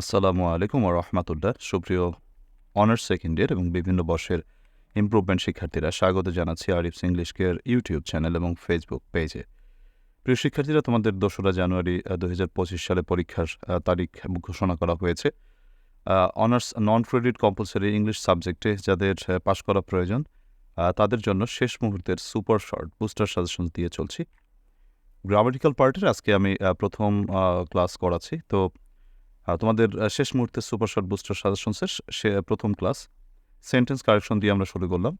আসসালামু আলাইকুম রহমতুল্লাহ। সুপ্রিয় অনার্স সেকেন্ড ইয়ার এবং বিভিন্ন বর্ষের ইম্প্রুভমেন্ট শিক্ষার্থীরা স্বাগত জানাচ্ছি Arif's English care YouTube channel এবং ফেসবুক পেজে প্রিয় শিক্ষার্থীরা, তোমাদের দোসরা জানুয়ারি দু হাজার পঁচিশ সালে পরীক্ষার তারিখ ঘোষণা করা হয়েছে। Honours non credit compulsory English সাবজেক্টে যাদের পাশ করা প্রয়োজন তাদের জন্য শেষ মুহূর্তের সুপার শর্ট বুস্টার সাজেশন দিয়ে চলছি। গ্রামাটিক্যাল পার্টের আজকে আমি প্রথম ক্লাস করাচ্ছি। তো তোমাদের শেষ মুহূর্তে সুপার শর্ট বুস্টার সাজেশনসের সে প্রথম ক্লাস। সেন্টেন্স কারেকশন দিয়ে আমরা শুরু করলাম।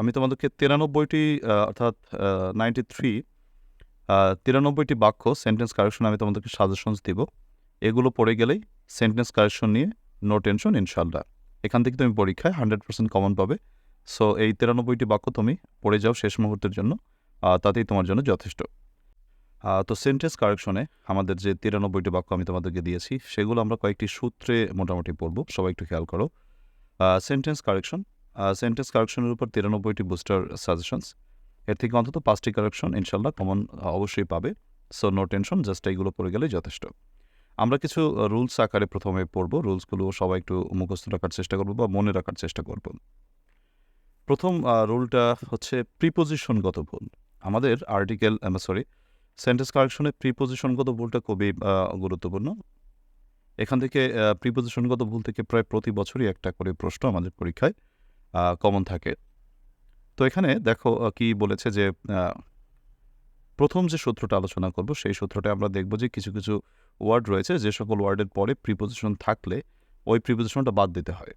আমি তোমাদেরকে তিরানব্বইটি অর্থাৎ নাইনটি থ্রি তিরানব্বইটি বাক্য, সেন্টেন্স কারেকশন আমি তোমাদেরকে সাজেশনস দিব। এগুলো পড়ে গেলেই সেন্টেন্স কারেকশন নিয়ে নো টেনশন ইনশাল্লাহ এখান থেকে তুমি পরীক্ষায় হান্ড্রেড পার্সেন্ট কমন পাবে। সো এই তিরানব্বইটি বাক্য তুমি পড়ে যাও শেষ মুহূর্তের জন্য। তাতেই তোমার জন্য যথেষ্ট। তো সেন্টেন্স কারেকশনে আমাদের যে তিরানব্বইটি বাক্য আমি তোমাদেরকে দিয়েছি, সেগুলো আমরা কয়েকটি সূত্রে মোটামুটি পড়ব। সবাই একটু খেয়াল করো। সেন্টেন্স কারেকশন সেন্টেন্স কারেকশনের উপর তিরানব্বইটি বুস্টার সাজেশনস এর থেকে অন্তত পাঁচটি কারেকশন ইনশাল্লাহ কমন অবশ্যই পাবে। সো নো টেনশন জাস্ট এইগুলো পড়ে গেলেই যথেষ্ট। আমরা কিছু রুলস আকারে প্রথমে পড়ব। রুলসগুলো সবাই একটু মুখস্থ রাখার চেষ্টা করব বা মনে রাখার চেষ্টা করব। প্রথম রুলটা হচ্ছে প্রিপোজিশনগত ভুল। আমাদের আর্টিকেল সরি সেন্টেন্স কারেকশনে প্রিপোজিশনগত ভুলটা খুবই গুরুত্বপূর্ণ। এখান থেকে প্রিপোজিশনগত ভুল থেকে প্রায় প্রতি বছরই একটা করে প্রশ্ন আমাদের পরীক্ষায় কমন থাকে। তো এখানে দেখো কি বলেছে যে প্রথম যে সূত্রটা আলোচনা করব, সেই সূত্রটা আমরা দেখব যে কিছু কিছু ওয়ার্ড রয়েছে, যে সকল ওয়ার্ডের পরে প্রিপোজিশন থাকলে ওই প্রিপোজিশনটা বাদ দিতে হয়।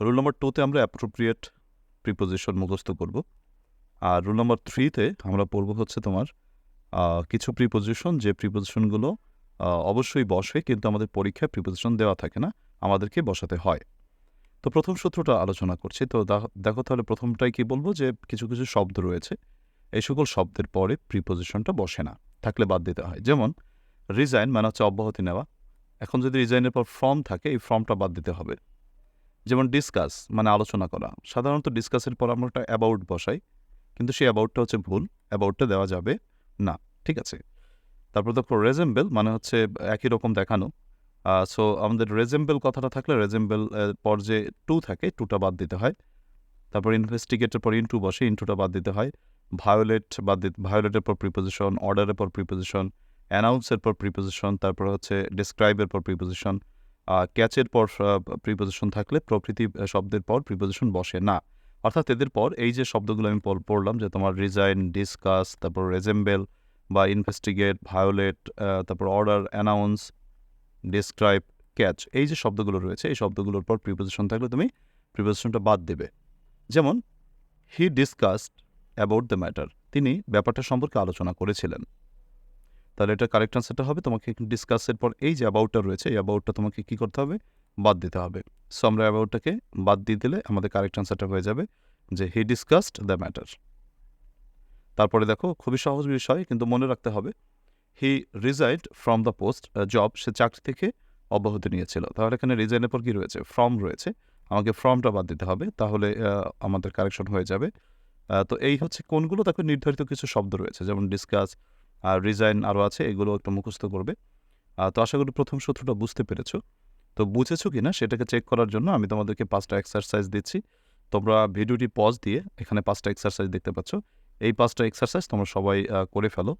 রুল নম্বর টুতে আমরা অ্যাপ্রোপ্রিয়েট প্রিপোজিশন মুখস্থ করব। আর রুল নম্বর থ্রিতে আমরা পড়ব হচ্ছে তোমার কিছু প্রিপোজিশন যে প্রিপোজিশনগুলো অবশ্যই বসে কিন্তু আমাদের পরীক্ষায় প্রিপোজিশন দেওয়া থাকে না, আমাদেরকে বসাতে হয়। তো প্রথম সূত্রটা আলোচনা করছি, তো দেখো তাহলে প্রথমটাই কি বলব যে কিছু কিছু শব্দ রয়েছে, এই সকল শব্দের পরে প্রিপোজিশনটা বসে না, থাকলে বাদ দিতে হয়। যেমন রিজাইন মানে হচ্ছে অব্যাহতি নেওয়া, এখন যদি রিজাইনের পর ফর্ম থাকে, এই ফর্মটা বাদ দিতে হবে। যেমন ডিসকাস মানে আলোচনা করা, সাধারণত ডিসকাসের পর আমরা একটা অ্যাবাউট বসাই কিন্তু সেই অ্যাবাউটটা হচ্ছে ভুল অ্যাবাউটটা দেওয়া যাবে না, ঠিক আছে? তারপর দেখো রেজেম্বেল মানে হচ্ছে একই রকম দেখানো। সো আমাদের রেজেম্বেল কথাটা থাকলে রেজেম্বেল পর যে টু থাকে টুটা বাদ দিতে হয়। তারপর ইনভেস্টিগেটের পর ইনটু বসে ইনটুটা বাদ দিতে হয়। ভায়োলেট বাদ দিতে ভায়োলেটের পর প্রিপোজিশন অর্ডারের পর প্রিপোজিশন অ্যানাউন্সের পর প্রিপোজিশন তারপর হচ্ছে ডিসক্রাইবের পর প্রিপোজিশন ক্যাচের পর প্রিপোজিশন থাকলে প্রকৃতি শব্দের পর প্রিপোজিশন বসে না। অর্থাৎ এদের পর এই যে শব্দগুলো আমি পড়লাম যে তোমার রিজাইন ডিসকাস তারপর রেজেম্বেল বা ইনভেস্টিগেট ভায়োলেট তারপর অর্ডার অ্যানাউন্স ডিসক্রাইব ক্যাচ এই যে শব্দগুলো রয়েছে, এই শব্দগুলোর পর প্রিপোজিশন থাকলে তুমি প্রিপোজিশনটা বাদ দেবে। যেমন he discussed about the matter তিনি ব্যাপারটা সম্পর্কে আলোচনা করেছিলেন। তাহলে এটা কারেক্ট আনসারটা হবে। তোমাকে ডিসকাসের পর এই যে অ্যাবাউটটা রয়েছে, এই অ্যাবাউটটা তোমাকে কী করতে হবে? বাদ দিতে হবে। সো আমরা অ্যাবাউটটাকে বাদ দিয়ে দিলে আমাদের কারেক্ট আনসারটা হয়ে যাবে যে হি ডিসকাসড দ্য ম্যাটার তারপরে দেখো, খুবই সহজ বিষয়, কিন্তু মনে রাখতে হবে he resigned from the post job সে চাকরি থেকে অব্যাহতি নিয়েছিল। তাহলে এখানে রিজাইনের পর কী রয়েছে? ফর্ম রয়েছে। আমাকে ফর্মটা বাদ দিতে হবে, তাহলে আমাদের কারেকশন হয়ে যাবে। তো এই হচ্ছে কোনগুলো? তাকে নির্ধারিত কিছু শব্দ রয়েছে, যেমন ডিসকাস আর রিজাইন আরও আছে, এগুলো একটু মুখস্থ করবে। তো আশা করি প্রথম সূত্রটা বুঝতে পেরেছ। তো বুঝেছ কি না সেটাকে চেক করার জন্য আমি তোমাদেরকে পাঁচটা এক্সারসাইজ দিচ্ছি। তোমরা ভিডিওটি পজ দিয়ে এখানে পাঁচটা এক্সারসাইজ দেখতে পাচ্ছ। এই পাঁচটা এক্সারসাইজ তোমরা সবাই করে ফেলো।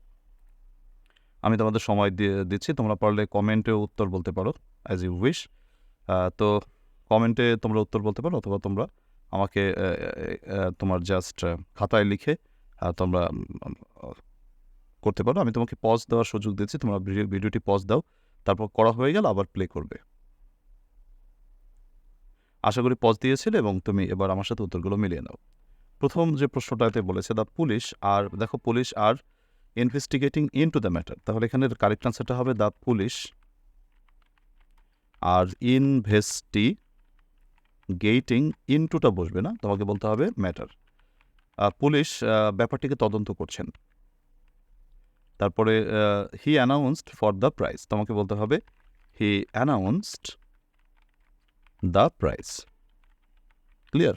আমি তোমাদের সময় দিয়ে দিচ্ছি। তোমরা পারলে কমেন্টে উত্তর বলতে পারো অ্যাজ ইউ উইশ তো কমেন্টে তোমরা উত্তর বলতে পারো অথবা তোমরা আমাকে তোমার জাস্ট খাতায় লিখে তোমরা করতে পারো। আমি তোমাকে পজ দেওয়ার সুযোগ দিচ্ছি। তোমরা ভিডিওটি পজ দাও। তারপর করা হয়ে গেল আবার প্লে করবে। আশা করি পজ দিয়েছিলে এবং তুমি এবার আমার সাথে উত্তরগুলো মিলিয়ে নাও। প্রথম যে প্রশ্নটাতে বলেছে দ্য পুলিশ আর, দেখো police are investigating in to the matter, তাহলে এখানে কারেক্ট আনসারটা হবে the police are investigating ইনটুটা বসবে না, তোমাকে বলতে হবে ম্যাটার। পুলিশ ব্যাপারটিকে তদন্ত করছেন। তারপরে he announced for the prize তোমাকে বলতে হবে he announced the price clear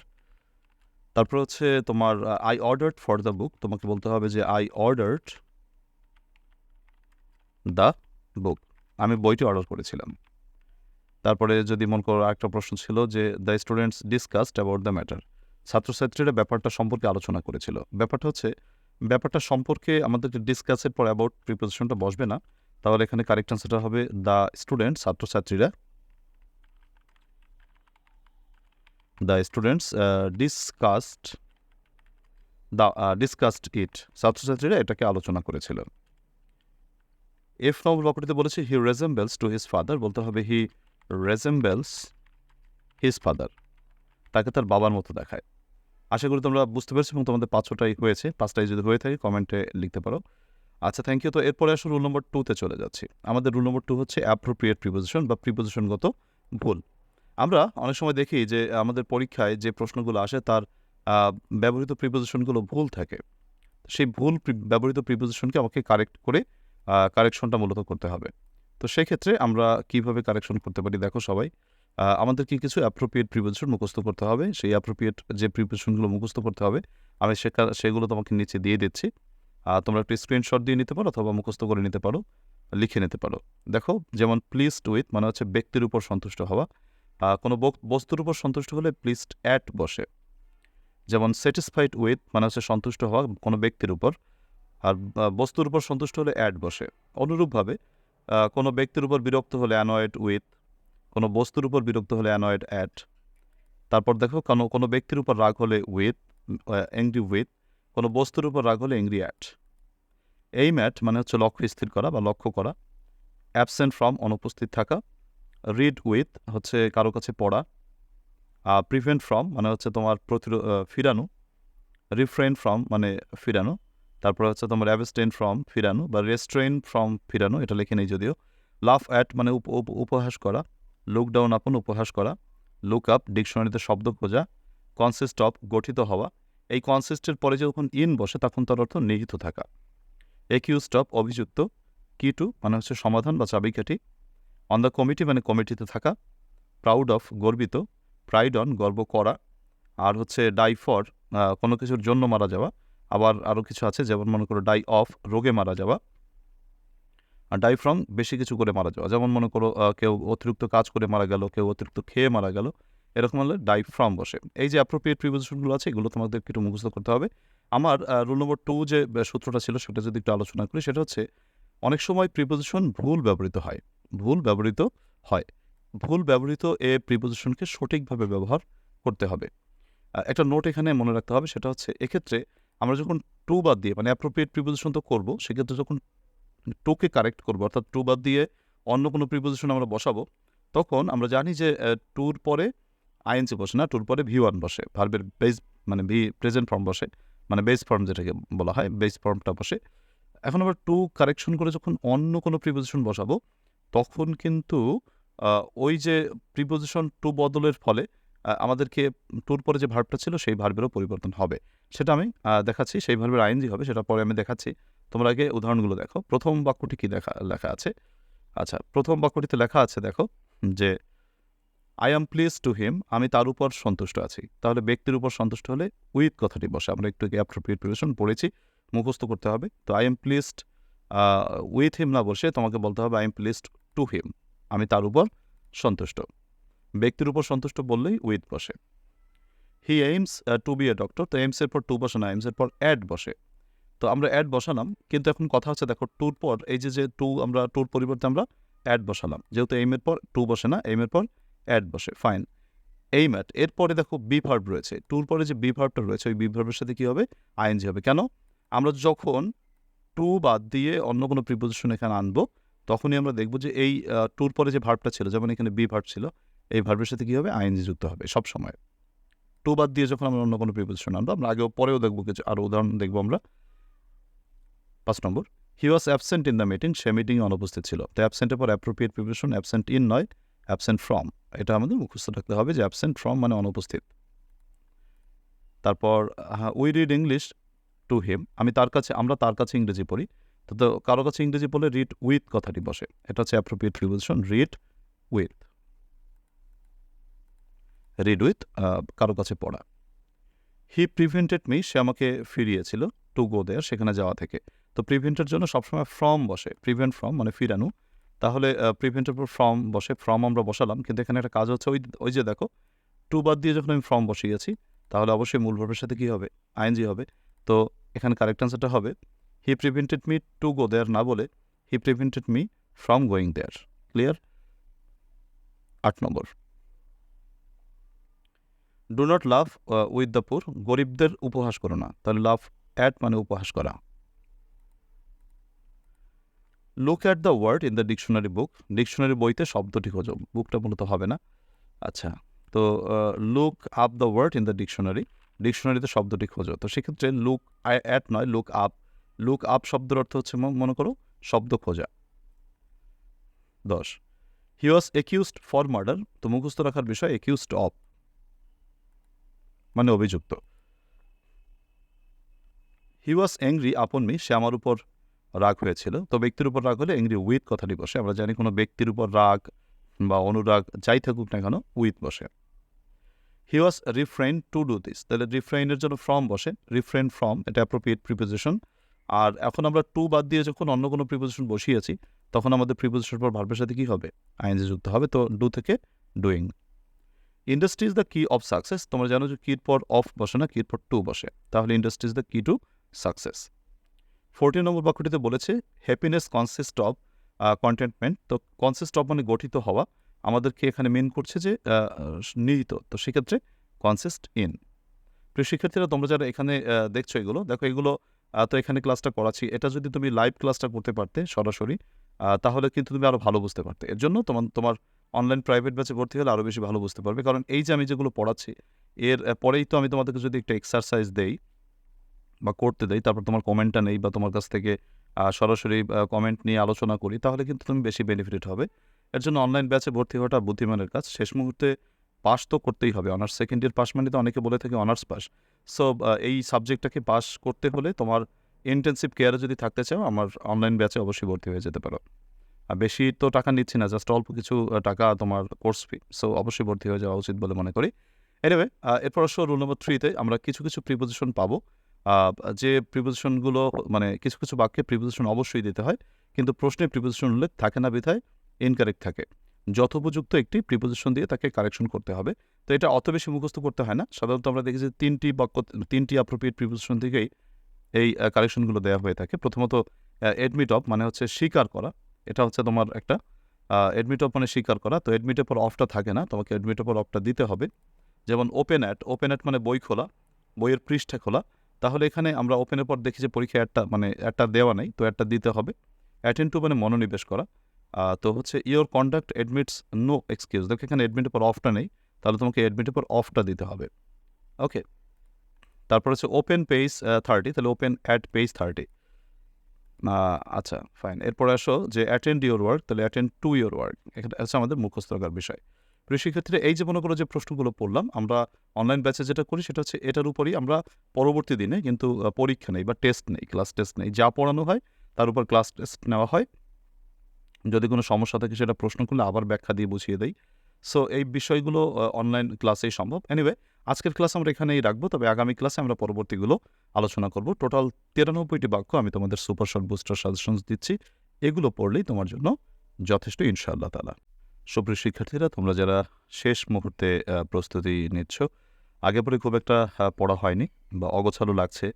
তারপর হচ্ছে তোমার I ordered for the book তোমাকে বলতে হবে যে আই অর্ডার্ড দ্য বুক আমি বইটি অর্ডার করেছিলাম। তারপরে যদি মনে করো একটা প্রশ্ন ছিল যে the students discussed about the matter ছাত্রছাত্রীরা ব্যাপারটা সম্পর্কে আলোচনা করেছিল। ব্যাপারটা হচ্ছে, ব্যাপারটা সম্পর্কে আমাদের ডিসকাসের পর অ্যাবাউট প্রিপোজিশনটা বসবে না, তাহলে এখানে কারেক্ট আনসারটা হবে দ্য স্টুডেন্ট ছাত্রছাত্রীরা the students discussed the discussed it ছাত্রছাত্রীরা এটাকে আলোচনা করেছিল এফ নম্বর বাক্যটিতে বলেছে he resembles to his father বলতে হবে হি রেজেম্বেলস হিজ ফাদার তাকে তার বাবার মতো দেখায়। আশা করি তোমরা বুঝতে পেরেছ এবং তোমাদের পাঁচটাই হয়েছে। পাঁচটাই যদি হয়ে থাকে, কমেন্টে লিখতে পারো। আচ্ছা থ্যাংক ইউ তো এরপরে আসলে রুল নম্বর টুতে চলে যাচ্ছি। আমাদের রুল নম্বর টু হচ্ছে অ্যাপ্রোপ্রিয়েট প্রিপোজিশন বা প্রিপোজিশনগত ভুল। আমরা অনেক সময় দেখি যে, আমাদের পরীক্ষায় যে প্রশ্নগুলো আসে তার ব্যবহৃত প্রিপোজিশনগুলো ভুল থাকে। সেই ভুল ব্যবহৃত প্রিপোজিশনকে আমাকে কারেক্ট করে কারেকশনটা মূলত করতে হবে। তো সেক্ষেত্রে আমরা কীভাবে কারেকশন করতে পারি দেখো সবাই আমাদের কি কিছু অ্যাপ্রোপ্রিয়েট প্রিপোজিশন মুখস্থ করতে হবে। সেই অ্যাপ্রোপ্রিয়েট যে প্রিপোজিশনগুলো মুখস্থ করতে হবে, আমি সেটা সেগুলো তোমাকে নিচে দিয়ে দিচ্ছি। তোমরা একটু স্ক্রিনশট দিয়ে নিতে পারো অথবা মুখস্থ করে নিতে পারো, লিখে নিতে পারো। দেখো, যেমন প্লিজড উইথ মানে হচ্ছে ব্যক্তির উপর সন্তুষ্ট হওয়া। কোনো বস্তুর উপর সন্তুষ্ট হলে প্লিজড অ্যাট বসে। যেমন স্যাটিসফাইড উইথ মানে হচ্ছে সন্তুষ্ট হওয়া কোনো ব্যক্তির উপর। আর বস্তুর উপর সন্তুষ্ট হলে অ্যাড বসে। অনুরূপভাবে কোনো ব্যক্তির উপর বিরক্ত হলে অ্যানয়েড উইথ কোনো বস্তুর উপর বিরক্ত হলে অ্যানয়েড অ্যাট তারপর দেখো, কোনো কোনো ব্যক্তির উপর রাগ হলে উইথ অ্যাংরি উইথ কোনো বস্তুর উপর রাগ হলে অ্যাংরি অ্যাট এই ম্যাট মানে হচ্ছে লক্ষ্য স্থির করা বা লক্ষ্য করা। অ্যাবসেন্ট ফ্রম অনুপস্থিত থাকা। রিড উইথ হচ্ছে কারও কাছে পড়া প্রিভেন্ট ফ্রম মানে হচ্ছে তোমার প্রতিরোধ ফিরানো রিফ্রেন ফ্রম মানে ফিরানো, তারপর হচ্ছে তোমার অ্যাবস্টেন ফ্রম ফিরানো বা রেস্ট্রেন ফ্রম ফিরানো, এটা লিখে নেই যদিও লাফ অ্যাট মানে উপ- উপ- উপহাস করা লুক ডাউন আপন উপহাস করা লুক আপ ডিকশনারিতে শব্দ খোঁজা কনসিস্ট অফ গঠিত হওয়া, এই কনসিস্টের পরে যখন ইন বসে তখন তার অর্থ নিহিত থাকা একিউজড অফ অভিযুক্ত কি টু মানে হচ্ছে সমাধান বা চাবিকাঠি অন দ্য কমিটি মানে কমিটিতে থাকা প্রাউড অফ গর্বিত প্রাইড অন গর্ব করা, আর হচ্ছে ডাই ফর কোনো কিছুর জন্য মারা যাওয়া, আবার আরও কিছু আছে, যেমন মনে করো ডাই অফ রোগে মারা যাওয়া, আর ডাই ফ্রম বেশি কিছু করে মারা যাওয়া। যেমন মনে করো কেউ অতিরিক্ত কাজ করে মারা গেল, কেউ অতিরিক্ত খেয়ে মারা গেল, এরকম হলে ডাই ফ্রম বসে। এই যে অ্যাপ্রোপ্রিয়েট প্রিপোজিশনগুলো আছে, এগুলো তোমাদের একটু মুখস্থ করতে হবে। আমার রুল নম্বর টু যে সূত্রটা ছিল, সেটা যদি একটু আলোচনা করি, সেটা হচ্ছে, অনেক সময় প্রিপোজিশন ভুল ব্যবহৃত হয়। ভুল ব্যবহৃত হয়। ভুল ব্যবহৃত এ প্রিপোজিশনকে সঠিকভাবে ব্যবহার করতে হবে। একটা নোট এখানে মনে রাখতে হবে, সেটা হচ্ছে এক্ষেত্রে আমরা যখন টু বাদ দিয়ে মানে অ্যাপ্রোপ্রিয়েট প্রিপোজিশন তো করব, সেক্ষেত্রে যখন টুকে কারেক্ট করব, অর্থাৎ টু বাদ দিয়ে অন্য কোনো প্রিপোজিশন আমরা বসাবো, তখন আমরা জানি যে টুর পরে আইএনসি বসে না টুর পরে ভি ওয়ান বসে ভার্বের বেস মানে ভি প্রেজেন্ট ফর্ম বসে মানে বেস ফর্ম যেটাকে বলা হয় বেস ফর্মটা বসে। এখন আবার টু কারেকশন করে যখন অন্য কোনো প্রিপোজিশন বসাবো তখন কিন্তু ওই যে প্রিপোজিশন টু বদলের ফলে আমাদেরকে টুর পরে যে ভার্বটা ছিল, সেই ভার্বেরও পরিবর্তন হবে। সেটা আমি দেখাচ্ছি, সেই ভার্বের আইনজি হবে, সেটা পরে আমি দেখাচ্ছি। তোমরা আগে উদাহরণগুলো দেখো। প্রথম বাক্যটি কি দেখা, লেখা আছে? আচ্ছা প্রথম বাক্যটিতে লেখা আছে, দেখো, যে I am please to him আমি তার উপর সন্তুষ্ট আছি। তাহলে ব্যক্তির উপর সন্তুষ্ট হলে উইথ কথাটি বসে। আমরা একটু অ্যাপ্রোপ্রিয়েট প্রিপারেশন পড়েছি, মুখস্থ করতে হবে। তো I am pleased with him না বসে তোমাকে বলতে হবে I am pleased to him আমি তার উপর সন্তুষ্ট। ব্যক্তির উপর সন্তুষ্ট বললেই উইথ বসে। He aims to be a doctor তো এইমসের পর টু বসে না এইমসের পর অ্যাড বসে। তো আমরা অ্যাড বসালাম, কিন্তু এখন কথা হচ্ছে, দেখো টুর পর, এই যে যে টু আমরা টুর পরিবর্তে আমরা অ্যাড বসালাম। যেহেতু এইমের পর টু বসে না এইমের পর অ্যাড বসে ফাইন এইম অ্যাট এরপরে দেখো বি ভার্ব রয়েছে। টুর পরে যে বি ভার্বটা রয়েছে, ওই বি ভার্বের সাথে কী হবে? আইএনজি হবে। কেন? আমরা যখন টু বাদ দিয়ে অন্য কোনো প্রিপোজিশন এখানে আনব তখনই আমরা দেখব যে এই টুর পরে যে ভার্বটা ছিল, যেমন এখানে বি ভার্ব ছিল, এই ভার্বের সাথে কী হবে? আইএনজি যুক্ত হবে সব সময়। টু বাদ দিয়ে যখন আমরা অন্য কোনো প্রিপোজিশন আনব, আমরা আগেও পরেও দেখব কিছু আরও উদাহরণ দেখব আমরা। পাঁচ নম্বর he was absent in the meeting সে মিটিংয়ে অনুপস্থিত ছিল। তো অ্যাবসেন্টের পর অ্যাপ্রোপ্রিয়েট প্রিপারেশন অ্যাবসেন্ট ইন নয় অ্যাবসেন্ট ফ্রম এটা আমাদের মুখস্থ রাখতে হবে যে অ্যাবসেন্ট ফ্রম মানে অনুপস্থিত। তারপর we read English to him আমি তার কাছে, আমরা তার কাছে ইংরেজি পড়ি। তো তো কারও কাছে ইংরেজি বলে রিড উইথ কথাটি বসে। এটা হচ্ছে appropriate preposition read with read with কারও কাছে পড়া। হি প্রিভেন্টেড মি সে আমাকে ফিরিয়েছিল টু গো দেয়ার সেখানে যাওয়া থেকে। তো প্রিভেন্টের জন্য সবসময় ফ্রম বসে। প্রিভেন্ট ফ্রম মানে ফিরানো। তাহলে প্রিভেন্টের পর ফর্ম বসে ফর্ম আমরা বসালাম। কিন্তু এখানে একটা কাজ হচ্ছে, ওই ওই যে দেখো টু বাদ দিয়ে যখন আমি ফর্ম বসিয়েছি, তাহলে অবশ্যই মূল ভার্বের সাথে কী হবে? আইএনজি হবে। তো এখানে কারেক্ট আনসারটা হবে। He prevented me to go there না বলে he prevented me from going there clear আট নম্বর। Do not love with the poor গরিবদের উপহাস করো না। তাহলে লাভ অ্যাট মানে উপহাস করা। Look at the word in the dictionary book dictionary বইতে শব্দটি খোঁজো। বুকটা মূলত হবে না। আচ্ছা তো look up the word in the dictionary ডিকশনারিতে শব্দটি খোঁজো। তো সেক্ষেত্রে লুক অ্যাট নয় লুক আপ লুক আপ শব্দের অর্থ হচ্ছে মনে করো, শব্দ খোঁজা। দশ he was accused for murder তো মুখস্থ রাখার বিষয় একিউজড অফ মানে অভিযুক্ত। হি ওয়াজ অ্যাংরি আপন মি সে আমার উপর রাগ হয়েছিল। তো ব্যক্তির উপর রাগ হলে অ্যাংরি উইথ কথাটি বসে। আমরা জানি কোনো ব্যক্তির উপর রাগ বা অনুরাগ যাই থাকুক না কেন উইথ বসে। He was refrain to do this তাহলে রিফ্রেনের জন্য ফ্রম বসে। রিফ্রেন ফ্রম এটা অ্যাপ্রোপ্রিয়েট প্রিপোজিশন আর এখন আমরা টু বাদ দিয়ে যখন অন্য কোনো প্রিপোজিশন বসিয়েছি, তখন আমাদের প্রিপোজিশন পর ভার্বের সাথে কী হবে? আইএনজি যুক্ত হবে, তো ডু থেকে doing industry is the key of success তোমরা জানো যে কির পর অফ বসে না কির পর টু বসে। তাহলে industry is the key to success fourteen নম্বর বাক্যটিতে বলেছে হ্যাপিনেস কনসিস্ট অফ কন্টেন্টমেন্ট তো কনসিস্ট অফ মানে গঠিত হওয়া। আমাদেরকে এখানে মেন করছে যে নিহিত। তো সেক্ষেত্রে কনসিস্ট ইন প্রিয় শিক্ষার্থীরা তোমরা যারা এখানে দেখছ এগুলো, দেখো এগুলো তো এখানে ক্লাসটা করাচ্ছি। এটা যদি তুমি লাইভ ক্লাসটা করতে পারতে সরাসরি তাহলে কিন্তু তুমি আরও ভালো বুঝতে পারতে। এর জন্য তোমার তোমার অনলাইন প্রাইভেট ব্যাচে ভর্তি হলে আরও বেশি ভালো বুঝতে পারবে। কারণ এই যে আমি যেগুলো পড়াচ্ছি, এর পরেই তো আমি তোমাদেরকে যদি একটা এক্সারসাইজ দেই বা করতে দেই, তারপর তোমার কমেন্টটা নেই বা তোমার কাছ থেকে সরাসরি কমেন্ট নিয়ে আলোচনা করি, তাহলে কিন্তু তুমি বেশি বেনিফিট হবে। এর জন্য অনলাইন ব্যাচে ভর্তি হওয়াটা বুদ্ধিমানের কাজ। শেষ মুহূর্তে পাস তো করতেই হবে। অনার্স সেকেন্ড ইয়ার পাস মানে তো অনেকে বলে থাকে অনার্স পাস সো এই সাবজেক্টটাকে পাস করতে হলে তোমার ইন্টেন্সিভ কেয়ারে যদি থাকতে চাও, আমার অনলাইন ব্যাচে অবশ্যই ভর্তি হয়ে যেতে পারো। আর বেশি তো টাকা নিচ্ছি না জাস্ট অল্প কিছু টাকা তোমার কোর্স ফি সো অবশ্যই ভর্তি হয়ে যাওয়া উচিত বলে মনে করি। এনিওয়ে এরপর আসো রুল নম্বর থ্রিতে আমরা কিছু কিছু প্রিপোজিশন পাবো। যে প্রিপোজিশনগুলো মানে কিছু কিছু বাক্যে প্রিপোজিশন অবশ্যই দিতে হয়, কিন্তু প্রশ্নে প্রিপোজিশন উল্লেখ থাকে না বিধায় ইনকারেক্ট থাকে। যথোপযুক্ত একটি প্রিপোজিশন দিয়ে তাকে কারেকশন করতে হবে। তো এটা অত বেশি মুখস্থ করতে হয় না। সাধারণত আমরা দেখি যে তিনটি বাক্য, তিনটি অ্যাপ্রোপ্রিয়েট প্রিপোজিশন থেকেই এই কালেকশনগুলো দেওয়া হয়ে থাকে। প্রথমত এডমিট অফ মানে হচ্ছে স্বীকার করা। এটা হচ্ছে তোমার একটা এডমিট অফ মানে স্বীকার করা। তো এডমিটের পর অফটা থাকে না, তোমাকে এডমিটের পর অফটা দিতে হবে। যেমন ওপেন অ্যাট ওপেন অ্যাট মানে বই খোলা, বইয়ের পৃষ্ঠা খোলা। তাহলে এখানে আমরা ওপেনের পর দেখি যে পরীক্ষায় একটা মানে একটা দেওয়া নেই, তো একটা দিতে হবে। অ্যাটেন্ড টু মানে মনোনিবেশ করা। তো হচ্ছে your conduct admits no excuse দেখো এখানে এডমিটের পর অফটা নেই। তাহলে তোমাকে এডমিটের পর অফটা দিতে হবে। ওকে তারপর হচ্ছে ওপেন পেজ থার্টি তাহলে ওপেন অ্যাট পেজ থার্টি আচ্ছা ফাইন এরপরে আসো যে অ্যাটেন্ড ইউর ওয়ার্ক তাহলে অ্যাটেন্ড টু ইউর ওয়ার্ক এটা হচ্ছে আমাদের মুখস্থকার বিষয়। প্রিয় শিক্ষার্থীরা এই যে মনে করো যে প্রশ্নগুলো পড়লাম, আমরা অনলাইন ব্যাচে যেটা করি সেটা হচ্ছে এটার উপরই আমরা পরবর্তী দিনে কিন্তু পরীক্ষা নেই বা টেস্ট নেই ক্লাস টেস্ট নেই। যা পড়ানো হয় তার উপর ক্লাস টেস্ট নেওয়া হয়। যদি কোনো সমস্যা থাকে সেটা প্রশ্ন করলে আবার ব্যাখ্যা দিয়ে বুঝিয়ে দেই। সো এই বিষয়গুলো অনলাইন ক্লাসেই সম্ভব। এনিওয়ে আজকের ক্লাস আমরা এখানেই রাখব, তবে আগামী ক্লাসে আমরা পরবর্তীগুলো আলোচনা করব। টোটাল তিরানব্বইটি বাক্য আমি তোমাদের সুপার শর্ট বুস্টার সাজেশনস দিচ্ছি। এগুলো পড়লেই তোমার জন্য যথেষ্ট, ইনশাআল্লাহ তালা সুপ্রিয় শিক্ষার্থীরা, তোমরা যারা শেষ মুহূর্তে প্রস্তুতি নিচ্ছ, আগে পরে খুব একটা পড়া হয়নি বা অগোছালো লাগছে,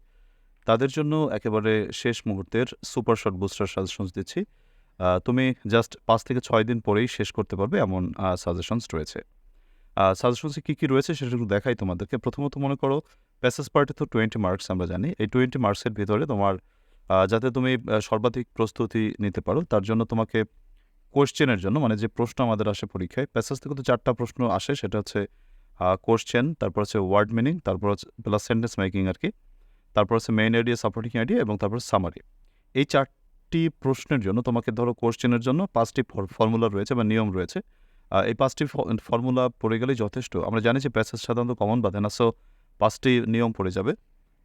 তাদের জন্য একেবারে শেষ মুহূর্তের সুপার শর্ট বুস্টার সাজেশনস দিচ্ছি। তুমি জাস্ট পাঁচ থেকে ছয় দিন পরেই শেষ করতে পারবে এমন সাজেশনস রয়েছে। সাজেশনসে কী কী রয়েছে সেটা একটু দেখাই তোমাদেরকে। প্রথমত মনে করো প্যাসেজ পার্টে তো টোয়েন্টি মার্কস আমরা জানি। এই টোয়েন্টি মার্কসের ভিতরে তোমার যাতে তুমি সর্বাধিক প্রস্তুতি নিতে পারো, তার জন্য তোমাকে কোশ্চেনের জন্য মানে যে প্রশ্ন আমাদের আসে পরীক্ষায় প্যাসেজ থেকে তো চারটা প্রশ্ন আসে, সেটা হচ্ছে কোশ্চেন তারপর হচ্ছে ওয়ার্ড মিনিং তারপর হচ্ছে প্লাস সেন্টেন্স মেকিং আর কি, তারপর হচ্ছে মেইন আইডিয়া সাপোর্টিং আইডিয়া এবং তারপর সামারি এই চারটি প্রশ্নের জন্য, তোমাকে ধরো কোশ্চেনের জন্য পাঁচটি ফর্মুলা রয়েছে বা নিয়ম রয়েছে। এই পাঁচটি ফর্মুলা পড়ে গেলেই যথেষ্ট। আমরা জানি যে প্যাসেজ সাধারণত কমন বাঁধে না সো পাঁচটি নিয়ম পড়ে যাবে।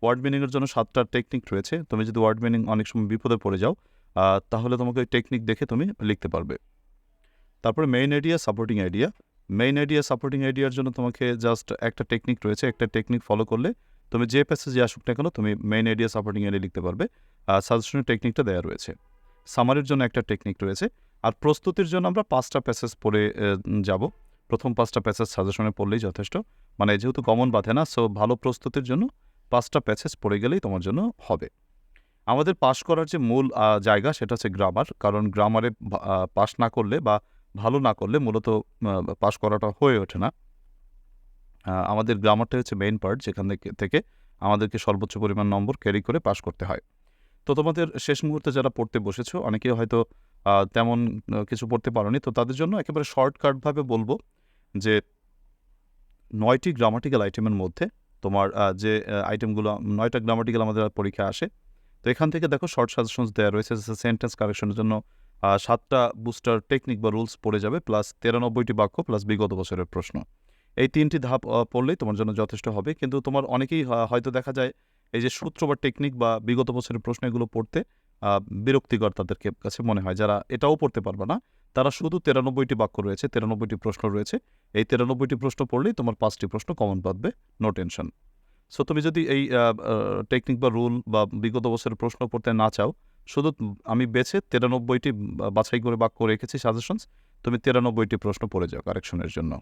ওয়ার্ড মিনিংয়ের জন্য সাতটা টেকনিক রয়েছে। তুমি যদি ওয়ার্ড মিনিং অনেক সময় বিপদে পড়ে যাও তাহলে তোমাকে ওই টেকনিক দেখে তুমি লিখতে পারবে। তারপরে main idea supporting idea main idea supporting আইডিয়ার জন্য তোমাকে জাস্ট একটা টেকনিক রয়েছে। একটা টেকনিক ফলো করলে তুমি যে প্যাসেজে আসুক না কেন, তুমি মেইন আইডিয়া সাপোর্টিং আইডিয়া লিখতে পারবে। সাজেশনের টেকনিকটা দেওয়া রয়েছে। সামারের জন্য একটা টেকনিক রয়েছে। আর প্রস্তুতির জন্য আমরা পাঁচটা প্যাসেজ পড়ে যাব। প্রথম পাঁচটা প্যাসেজ সাজেশনে পড়লেই যথেষ্ট। মানে যেহেতু কমন বাঁধে না সো ভালো প্রস্তুতির জন্য পাঁচটা প্যাসেজ পড়ে গেলেই তোমার জন্য হবে। আমাদের পাশ করার যে মূল জায়গা সেটা হচ্ছে গ্রামার কারণ গ্রামারে পাস না করলে বা ভালো না করলে মূলত পাস করাটা হয়ে ওঠে না। আমাদের গ্রামারটা হচ্ছে মেইন পার্ট যেখান থেকে আমাদেরকে সর্বোচ্চ পরিমাণ নম্বর ক্যারি করে পাস করতে হয়। তো তোমাদের শেষ মুহূর্তে যারা পড়তে বসেছো, অনেকে হয়তো তেমন কিছু পড়তে পারোনি, তো তাদের জন্য একেবারে শর্টকাটভাবে বলব যে, নয়টি গ্রামাটিক্যাল আইটেমের মধ্যে তোমার যে আইটেমগুলো নয়টা গ্রামাটিক্যাল আমাদের পরীক্ষা আসে। তো এখান থেকে দেখো শর্ট সাজেশনস দেওয়া রয়েছে সেন্টেন্স কারেকশনের জন্য সাতটা বুস্টার টেকনিক বা রুলস পড়ে যাবে প্লাস তিরানব্বইটি বাক্য প্লাস বিগত বছরের প্রশ্ন। এই তিনটি ধাপ পড়লেই তোমার জন্য যথেষ্ট হবে, কিন্তু তোমার অনেকেই হয়তো দেখা যায় এই যে সূত্র বা টেকনিক বা বিগত বছরের প্রশ্ন এগুলো পড়তে বিরক্তিকর তাদেরকে কাছে মনে হয়। যারা এটাও পড়তে পারবে না, তারা শুধু তিরানব্বইটি বাক্য রয়েছে, তেরানব্বইটি প্রশ্ন রয়েছে। এই তেরানব্বইটি প্রশ্ন পড়লেই তোমার পাঁচটি প্রশ্ন কমন পাবে নো টেনশন সো তুমি যদি এই টেকনিক বা রুল বা বিগত বছরের প্রশ্ন পড়তে না চাও, শুধু আমি বেছে তেরানব্বইটি বাছাই করে বাক্য রেখেছি সাজেশনস তুমি তেরানব্বইটি প্রশ্ন পড়ে যাও কারেকশনের জন্য।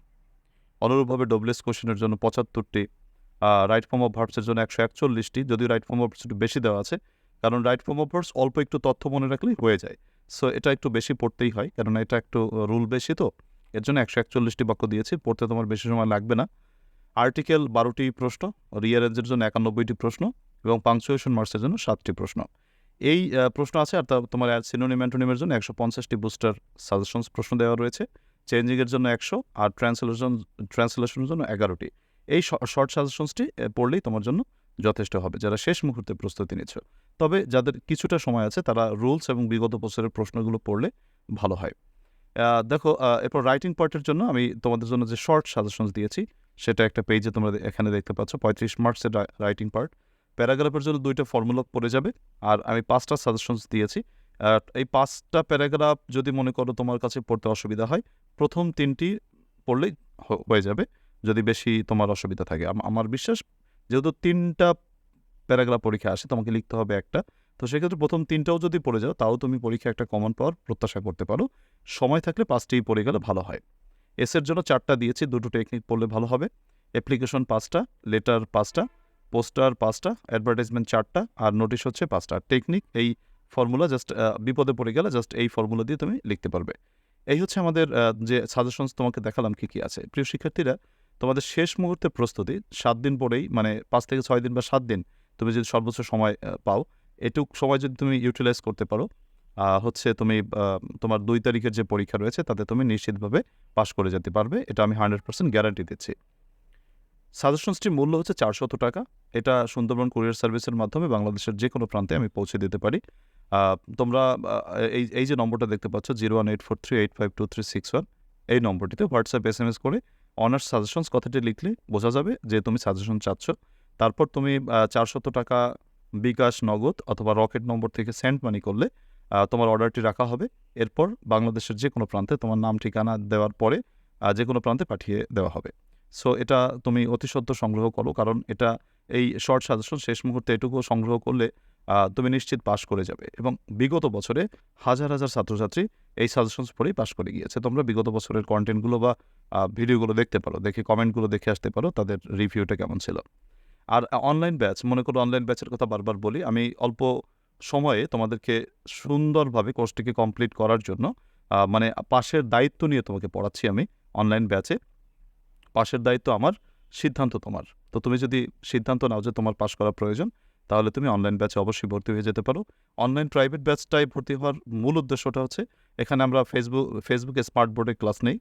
অনুরূপভাবে ডব্লিউএস কোশ্চেনের জন্য পঁচাত্তরটি রাইট ফর্ম অফ ভার্বসের জন্য একশো একচল্লিশটি, যদিও রাইট ফর্ম অফ ভার্বস একটু বেশি দেওয়া আছে, কারণ রাইট ফর্ম অফ ভার্বস অল্প একটু তথ্য মনে রাখলেই হয়ে যায়। সো এটা একটু বেশি পড়তেই হয় কারণ এটা একটু রুল বেশি তো, এর জন্য একশো একচল্লিশটি বাক্য দিয়েছি, পড়তে তোমার বেশি সময় লাগবে না। আর্টিকেল বারোটি প্রশ্ন রিয়ারেঞ্জের জন্য একানব্বইটি প্রশ্ন এবং পাংচুয়েশন মার্কসের জন্য সাতটি প্রশ্ন। এই প্রশ্ন আছে, আর তোমার সিনোনিম অ্যান্টোনিমের জন্য একশো পঞ্চাশটি বুস্টার সাজেশনস প্রশ্ন দেওয়া রয়েছে। চেঞ্জিংয়ের জন্য একশো, আর ট্রান্সলেশন ট্রান্সলেশনের জন্য এগারোটি। এই শর্ট সাজেশনসটি পড়লেই তোমার জন্য যথেষ্ট হবে। যারা শেষ মুহূর্তে প্রস্তুতি নিচ্ছ তবে যাদের কিছুটা সময় আছে, তারা রুলস এবং বিগত বছরের প্রশ্নগুলো পড়লে ভালো হয়। দেখো এরপর রাইটিং পার্টের জন্য আমি তোমাদের জন্য যে শর্ট সাজেশনস দিয়েছি, সেটা একটা পেজে তোমরা এখানে দেখতে পাচ্ছ, পঁয়ত্রিশ মার্কসের রাইটিং পার্ট প্যারাগ্রাফের জন্য দুইটা ফর্মুলা পড়ে যাবে, আর আমি পাঁচটা সাজেশনস দিয়েছি। এই পাঁচটা প্যারাগ্রাফ যদি মনে করো তোমার কাছে পড়তে অসুবিধা হয়, প্রথম তিনটি পড়লেই হয়ে যাবে। যদি বেশি তোমার অসুবিধা থাকে। আমার বিশ্বাস যেহেতু তিনটা প্যারাগ্রাফ পরীক্ষা আসে, তোমাকে লিখতে হবে একটা। তো সেক্ষেত্রে প্রথম তিনটাও যদি পড়ে যাও, তাও তুমি পরীক্ষা একটা কমন পাওয়ার প্রত্যাশা করতে পারো। সময় থাকলে পাঁচটিই পড়ে গেলে ভালো হয়। এসের জন্য চারটা দিয়েছি, দুটো টেকনিক পড়লে ভালো হবে। অ্যাপ্লিকেশন পাঁচটা লেটার পাঁচটা পোস্টার পাঁচটা অ্যাডভার্টাইজমেন্ট চারটা আর নোটিশ হচ্ছে পাঁচটা। টেকনিক এই ফর্মুলা জাস্ট বিপদে পড়ে গেলে জাস্ট এই ফর্মুলা দিয়ে তুমি লিখতে পারবে। এই হচ্ছে আমাদের যে সাজেশনস তোমাকে দেখালাম কি কি আছে। প্রিয় শিক্ষার্থীরা তোমাদের শেষ মুহূর্তে প্রস্তুতি, সাত দিন পরেই মানে পাঁচ থেকে ছয় দিন বা সাত দিন তুমি যদি সর্বোচ্চ সময় পাও, এটুক সময় যদি তুমি ইউটিলাইজ করতে পারো হচ্ছে তুমি তোমার দুই তারিখের যে পরীক্ষা রয়েছে, তাতে তুমি নিশ্চিতভাবে পাশ করে যেতে পারবে, এটা আমি হান্ড্রেড পার্সেন্ট গ্যারান্টি দিচ্ছি। সাজেশনসটির মূল্য হচ্ছে চারশত টাকা, এটা সুন্দরবন কুরিয়ার সার্ভিসের মাধ্যমে বাংলাদেশের যে কোনো প্রান্তে আমি পৌঁছে দিতে পারি। তোমরা এই এই যে নম্বরটা দেখতে পাচ্ছ zero one eight four three eight five two three six one এই নম্বরটিতে হোয়াটসঅ্যাপ এস এম এস করে অনার্স সাজেশনস কথাটি লিখলে বোঝা যাবে যে তুমি সাজেশন চাচ্ছ। তারপর তুমি চারশত টাকা বিকাশ নগদ অথবা রকেট নম্বর থেকে সেন্ড মানি করলে তোমার অর্ডারটি রাখা হবে। এরপর বাংলাদেশের যে কোনো প্রান্তে তোমার নাম, ঠিকানা দেওয়ার পরে যে কোনো প্রান্তে পাঠিয়ে দেওয়া হবে। সো এটা তুমি অতি সত্ত্বর সংগ্রহ করো, কারণ এটা এই শর্ট সাজেশন শেষ মুহূর্তে এটুকু সংগ্রহ করলে তুমি নিশ্চিত পাশ করে যাবে। এবং বিগত বছরে হাজার হাজার ছাত্রছাত্রী এই সাজেশনস পড়েই পাশ করে গিয়েছে। তোমরা বিগত বছরের কন্টেন্টগুলো বা ভিডিওগুলো দেখতে পারো, দেখে কমেন্টগুলো দেখে আসতে পারো, তাদের রিভিউটা কেমন ছিল। আর অনলাইন ব্যাচ মনে করো অনলাইন ব্যাচের কথা বারবার বলি, আমি অল্প সময়ে তোমাদেরকে সুন্দরভাবে কোর্সটিকে কমপ্লিট করার জন্য মানে পাশের দায়িত্ব নিয়ে তোমাকে পড়াচ্ছি আমি অনলাইন ব্যাচে পাশের দায়িত্ব আমার, সিদ্ধান্ত তোমার। তো তুমি যদি সিদ্ধান্ত নাও যে তোমার পাশ করা প্রয়োজন তাহলে তুমি অনলাইন ব্যাচে অবশ্যই ভর্তি হয়ে যেতে পারো। অনলাইন প্রাইভেট ব্যাচটায় ভর্তি হওয়ার মূল উদ্দেশ্যটা হচ্ছে, এখানে আমরা ফেসবুক ফেসবুকে স্মার্ট বোর্ডে ক্লাস নেই।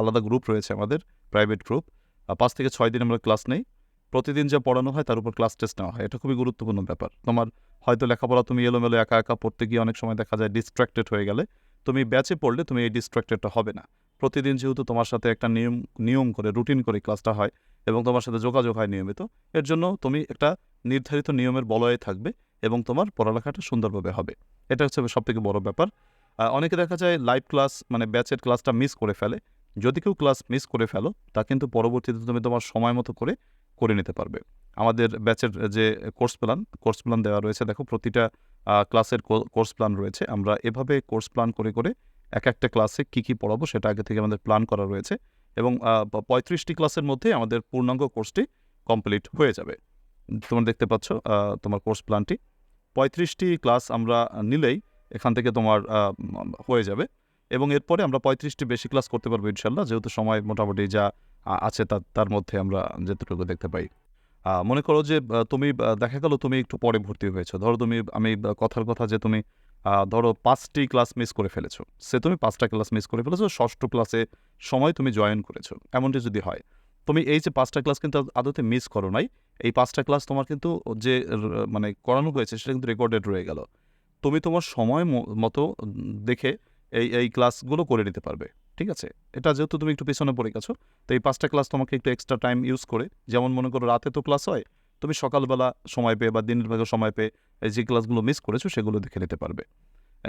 আলাদা গ্রুপ রয়েছে আমাদের প্রাইভেট গ্রুপ পাঁচ থেকে ছয় দিন আমরা ক্লাস নেই। প্রতিদিন যা পড়ানো হয় তার উপর ক্লাস টেস্ট নেওয়া হয়। এটা খুবই গুরুত্বপূর্ণ ব্যাপার। তোমার হয়তো লেখাপড়া তুমি এলোমেলো একা একা পড়তে গিয়ে অনেক সময় দেখা যায় ডিস্ট্র্যাক্টেড হয়ে গেলে। তুমি ব্যাচে পড়লে তুমি এই ডিস্ট্র্যাক্টেডটা হবে না। প্রতিদিন যেহেতু তোমার সাথে একটা নিয়ম নিয়ম করে রুটিন করে ক্লাসটা হয় এবং তোমার সাথে যোগাযোগ হয় নিয়মিত, এর জন্য তুমি একটা নির্ধারিত নিয়মের বলয়ে থাকবে এবং তোমার পড়ালেখাটা সুন্দরভাবে হবে। এটা হচ্ছে সবথেকে বড় ব্যাপার। অনেকে দেখা যায় লাইভ ক্লাস মানে ব্যাচের ক্লাসটা মিস করে ফেলে। যদি কেউ ক্লাস মিস করে ফেলো, তা কিন্তু পরবর্তীতে তুমি তোমার সময় মতো করে করে নিতে পারবে। আমাদের ব্যাচের যে কোর্স প্ল্যান কোর্স প্ল্যান দেওয়া রয়েছে, দেখো প্রতিটা ক্লাসের কোর্স প্ল্যান রয়েছে। আমরা এভাবে কোর্স প্ল্যান করে করে এক একটা ক্লাসে কী কী পড়াবো সেটা আগে থেকে আমাদের প্ল্যান করা রয়েছে এবং পঁয়ত্রিশটি ক্লাসের মধ্যে আমাদের পূর্ণাঙ্গ কোর্সটি কমপ্লিট হয়ে যাবে। তোমরা দেখতে পাচ্ছ তোমার কোর্স প্ল্যানটি পঁয়ত্রিশটি ক্লাস আমরা নিলেই এখান থেকে তোমার হয়ে যাবে এবং এরপরে আমরা পঁয়ত্রিশটি বেশি ক্লাস করতে পারব ইনশাল্লাহ যেহেতু সময় মোটামুটি যা আছে তার তার মধ্যে আমরা যেতটুকু দেখতে পাই। মনে করো যে তুমি দেখা গেল তুমি একটু পরে ভর্তি হয়েছো। ধরো তুমি, আমি কথার কথা যে তুমি ধরো পাঁচটি ক্লাস মিস করে ফেলেছো। সে তুমি পাঁচটা ক্লাস মিস করে ফেলেছো, ষষ্ঠ ক্লাসে সময় তুমি জয়েন করেছ। এমনটি যদি হয়, তুমি এই যে পাঁচটা ক্লাস কিন্তু আদতে মিস করো নাই, এই পাঁচটা ক্লাস তোমার কিন্তু যে মানে করানো হয়েছে সেটা কিন্তু রেকর্ডেড রয়ে গেল। তুমি তোমার সময় মতো দেখে এই এই ক্লাসগুলো করে নিতে পারবে, ঠিক আছে? এটা যেহেতু তুমি একটু পিছনে পড়ে গেছো, তো এই পাঁচটা ক্লাস তোমাকে একটু এক্সট্রা টাইম ইউজ করে, যেমন মনে করো রাতে তো ক্লাস হয় তুমি সকালবেলা সময় পেয়ে বা দিনের ভাগে সময় পেয়ে যে ক্লাসগুলো মিস করেছ সেগুলো দেখে নিতে পারবে।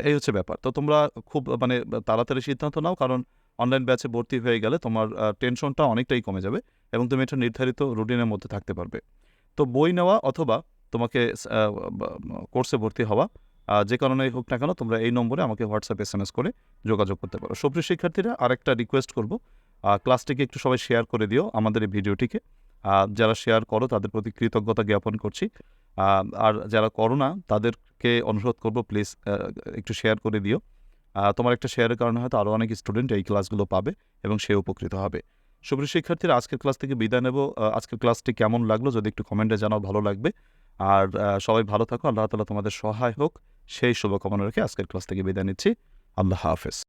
এই হচ্ছে ব্যাপার। তো তোমরা খুব মানে তাড়াতাড়ি সিদ্ধান্ত নাও কারণ অনলাইন ব্যাচে ভর্তি হয়ে গেলে তোমার টেনশনটা অনেকটাই কমে যাবে এবং তুমি একটা নির্ধারিত রুটিনের মধ্যে থাকতে পারবে। তো বই নেওয়া অথবা তোমাকে কোর্সে ভর্তি হওয়া যে কারণেই হোক না কেন তোমরা এই নম্বরে আমাকে হোয়াটসঅ্যাপ এস এম এস করে যোগাযোগ করতে পারো। সুপ্রিয় শিক্ষার্থীরা, আরেকটা রিকোয়েস্ট করব। ক্লাসটিকে একটু সবাই শেয়ার করে দিও আমাদের এই ভিডিওটিকে যারা শেয়ার করো, তাদের প্রতি কৃতজ্ঞতা জ্ঞাপন করছি। আর যারা করো না, তাদেরকে অনুরোধ করব প্লিজ একটু শেয়ার করে দিও। তোমার একটা শেয়ারের কারণে হয়তো আরও অনেক স্টুডেন্ট এই ক্লাসগুলো পাবে এবং সে উপকৃত হবে। সুপ্রিয় শিক্ষার্থীরা, আজকের ক্লাস থেকে বিদায় নেব। আজকের ক্লাসটি কেমন লাগল, যদি একটু কমেন্টে জানাও, ভালো লাগবে। আর সবাই ভালো থাকো, আল্লাহ তালা তোমাদের সহায় হোক। সেই শুভকামনা রেখে আজকের ক্লাস থেকে বিদায় নিচ্ছি। আল্লাহ হাফেজ।